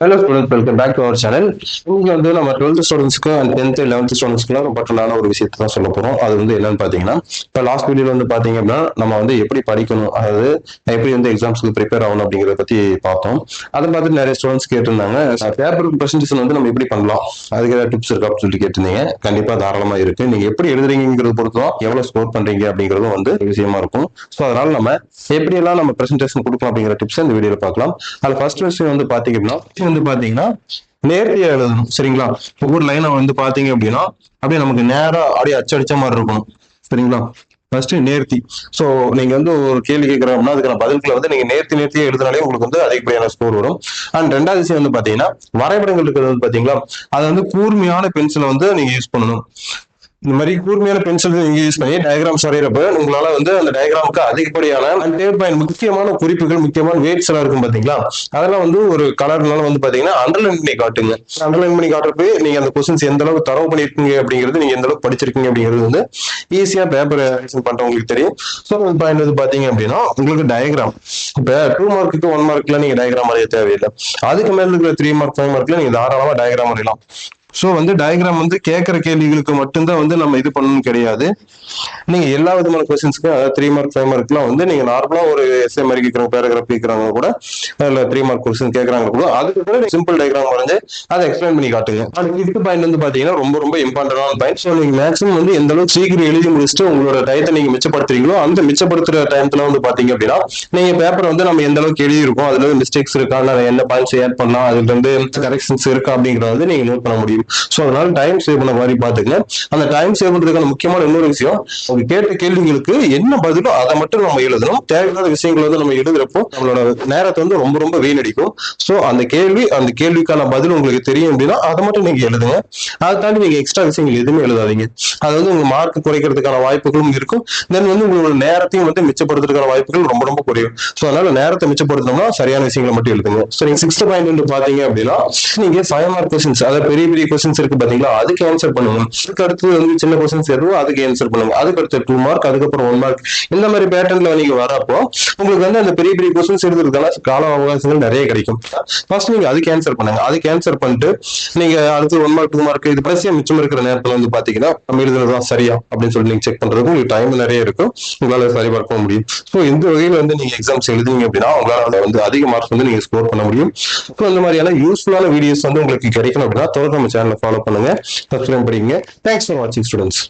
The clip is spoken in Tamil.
Hello student welcome back to our channel இன்னைக்கு வந்து நம்ம டுவெல்த் ஸ்டூடெண்ட்ஸ்க்கும் அண்ட் டென்த் லெவன்த் ஸ்டூடெண்ட்ஸ்க்குலாம் ரொம்ப பர்டிகுலரான ஒரு விஷயத்தை தான் சொல்ல போறோம். அது வந்து என்னன்னு பாத்தீங்கன்னா இப்போ லாஸ்ட் வீடியோல வந்து பாத்தீங்க அப்படின்னா நம்ம வந்து எப்படி படிக்கணும் அதாவது எப்படி வந்து எக்ஸாம்ஸ்க்கு ப்ரிப்பேர் ஆகணும் அப்படிங்கிறத பத்தி பார்த்தோம். அதை பார்த்துட்டு நிறைய ஸ்டூடெண்ட்ஸ் கேட்டிருந்தாங்க. பேப்பர் ப்ரெசன்டேஷன் வந்து நம்ம எப்படி பண்ணலாம்? அதுக்கு ஏதாவது டிப்ஸ் இருக்கா அப்படின்னு சொல்லி கேட்டிருந்தீங்க. கண்டிப்பா தாராளமா இருக்கு. நீங்க எப்படி எழுதுறீங்கிறத பொறுத்து தான் எவ்வளவு ஸ்கோர் பண்றீங்க அப்படிங்கிறதும் வந்து விஷயமா இருக்கும். ஸோ அதனால நம்ம எப்படியெல்லாம் நம்ம ப்ரெசன்டேஷன் கொடுக்கலாம் அப்படிங்கிற டிப்ஸ் இந்த வீடியோல பார்க்கலாம். அதுல ஃபர்ஸ்ட் விஷயம் வந்து வந்து பாத்தீங்கன்னா நேர்த்தியா எழுதணும் சரிங்களா? ஒவ்வொரு லைனை வந்து பாத்தீங்க அப்படின்னா அப்படியே நமக்கு நேரா அப்படியே அச்சடிச்ச மாதிரி இருக்கணும் சரிங்களா? ஃபர்ஸ்ட் நேர்த்தி. சோ நீங்க வந்து ஒரு கேள்வி கேட்கறோம் அப்படின்னா அதுக்கான பதில்களை வந்து நீங்க நேர்த்தி நேர்த்தியே எழுதினாலே உங்களுக்கு வந்து அதிகப்படியான ஸ்கோர் வரும். அண்ட் ரெண்டாவது விஷயம் வந்து பாத்தீங்கன்னா வரைபடங்கள் இருக்கிறது வந்து பாத்தீங்களா? அதை வந்து கூர்மையான பென்சிலை வந்து நீங்க யூஸ் பண்ணணும். இந்த மாதிரி கூர்மையான பென்சில் யூஸ் பண்ணி டயக்ராம்ஸ் வரைகிறப்ப உங்களால வந்து அந்த டயக்ராமுக்கு அதிகப்படியான அண்ட் third பாயிண்ட் முக்கியமான குறிப்புகள் முக்கியமான வேட்ஸ் எல்லாம் இருக்கும் பாத்தீங்களா? அதெல்லாம் வந்து ஒரு கலர்னால வந்து பாத்தீங்கன்னா அண்டர்லைன் பண்ணி காட்டுங்க. அண்டர்லைன் பண்ணி காட்டுறப்ப நீங்க அந்த கொஸ்டின்ஸ் எந்த அளவுக்கு தரவு பண்ணிருக்கீங்க அப்படிங்கிறது நீங்க எந்த அளவுக்கு படிச்சிருக்கீங்க அப்படிங்கிறது வந்து ஈஸியா பேப்பர் பண்றவங்களுக்கு தெரியும். ஸோ பாயிண்ட் வந்து பாத்தீங்க அப்படின்னா உங்களுக்கு டயக்ராம் இப்ப டூ மார்க்குக்கு ஒன் மார்க்ல நீங்க டயக்ராம் வரைய தேவையில்லை. அதுக்கு மேல இருக்கிற த்ரீ மார்க் ஃபைவ் மார்க்ல நீங்க தாராளமா டயக்ராம் வரையலாம். ஸோ வந்து டயக்ராம் வந்து கேட்குற கேள்விகளுக்கு மட்டும்தான் வந்து நம்ம இது பண்ணணும் கிடையாது. நீங்கள் எல்லா விதமான கொஸ்டின்ஸ்க்கு அதாவது த்ரீ மார்க் ஃபைவ் மார்க்லாம் வந்து நீங்கள் நார்மலாக ஒரு எஸ்ஏ மாதிரி கேட்குறாங்க பேராகிராஃப் கேட்குறாங்க கூட அதில் த்ரீ மார்க் கொஸ்டின் கேட்குறாங்க கூட அதுக்கு கூட சிம்பிள் டயக்ராம் வரைஞ்சு அதை எக்ஸ்பிளைன் பண்ணி காட்டுங்க. ஆனால் ஃபிஃப்த் பாயிண்ட் வந்து பார்த்தீங்கன்னா ரொம்ப ரொம்ப இம்பார்ட்டன்டான பாயிண்ட் ஸோ நீங்கள் மேக்ஸிமம் வந்து எந்த அளவுக்கு சீக்கிரம் எழுதி முடிச்சுட்டு உங்களோட டயத்தை நீங்கள் மிச்சப்படுத்துறீங்களோ அந்த மிச்சப்படுத்துற டைத்துல வந்து பார்த்தீங்க அப்படின்னா நீங்கள் பேப்பர் வந்து நம்ம எந்த அளவுக்கு எழுதியிருக்கோம் அதில் மிஸ்டேக்ஸ் இருக்கா என்ன பாயிண்ட்ஸ் ஆட் பண்ணலாம் அதுல இருந்து கரெக்ஷன்ஸ் இருக்கா அப்படிங்கிறத வந்து நீங்கள் நோட் பண்ண முடியும். ஸோ அதனால டைம் சேவ் பண்ண மாதிரி பாத்துங்க அந்த டைம் சேவ் பண்றதுக்கான முக்கியமான இன்னொரு விஷயம் அவங்க கேட்ட கேள்விகளுக்கு என்ன பதிலோ அதை மட்டும் நம்ம எழுதணும். தேவையில்லாத விஷயங்களை வந்து நம்ம எழுதுறப்போ நம்மளோட நேரத்தை வந்து ரொம்ப ரொம்ப வீணடிக்கும். ஸோ அந்த கேள்வி அந்த கேள்விக்கான பதில் உங்களுக்கு தெரியும் அப்படின்னா அதை மட்டும் நீங்க எழுதுங்க. அதை தாண்டி நீங்க எக்ஸ்ட்ரா விஷயங்கள் எதுவுமே எழுதாதீங்க. அது வந்து உங்க மார்க் குறைக்கிறதுக்கான வாய்ப்புகளும் இருக்கும். தென் வந்து உங்களோட நேரத்தையும் வந்து மிச்சப்படுத்துறதுக்கான வாய்ப்புகள் ரொம்ப ரொம்ப குறையும். ஸோ அதனால நேரத்தை மிச்சப்படுத்தணும்னா சரியான விஷயங்களை மட்டும் எழுதுங்க. ஸோ நீங்க சிக்ஸ்த் பாயிண்ட் வந்து பாத்தீங்க அப்படின்னா நீங்க ஃபைவ் மார்க் கொஸ்டின்ஸ் அதாவது பெரிய பெரிய கொஸ்டின்ஸ் இருக்கு பாத்தீங்களா? அதுக்கு ஆன்சர் பண்ணுங்க. அதுக்கு அடுத்து வந்து சின்ன கொஸ்டின்ஸ் எதுவும் அதுக்கு ஆன்சர் பண்ணுங்க. அதுக்கு அடுத்து டூ மார்க் அதுக்கப்புறம் ஒன் மார்க் இந்த மாதிரி பேட்டர்ன்ல நீங்க வரப்போ உங்களுக்கு வந்து அந்த பெரிய பெரிய கொஸ்டின்ஸ் எழுதுறதுனால கால அவகாசங்கள் நிறைய கிடைக்கும். ஃபர்ஸ்ட் நீங்க அதுக்கு ஆன்சர் பண்ணுங்க. அதுக்கு ஆன்சர் பண்ணிட்டு நீங்க அடுத்து ஒன் மார்க் டூ மார்க் இது கடைசியா மிச்சம் இருக்கிற நேரத்துல வந்து பாத்தீங்கன்னா நம்ம எழுதுறதுதான் சரியா? அப்படின்னு சொல்லி நீங்க செக் பண்றதுக்கு உங்களுக்கு டைம் நிறைய இருக்கும். உங்களால சரி பார்க்க முடியும். ஸோ இந்த வகையில வந்து நீங்க எக்ஸாம்ஸ் எழுதுனீங்க அப்படின்னா உங்களால வந்து அதிக மார்க்ஸ் வந்து நீங்க ஸ்கோர் பண்ண முடியும். ஸோ இந்த மாதிரியான யூஸ்ஃபுல்லான வீடியோஸ் வந்து உங்களுக்கு கிடைக்கணும் அப்படின்னா தொடர்ந்து நம்ம சேனலை ஃபாலோ பண்ணுங்க. சப்ஸ்கிரைப் பண்ணிக்கங்க. தேங்க்ஸ் ஃபார் வாட்சிங் ஸ்டூடெண்ட்ஸ்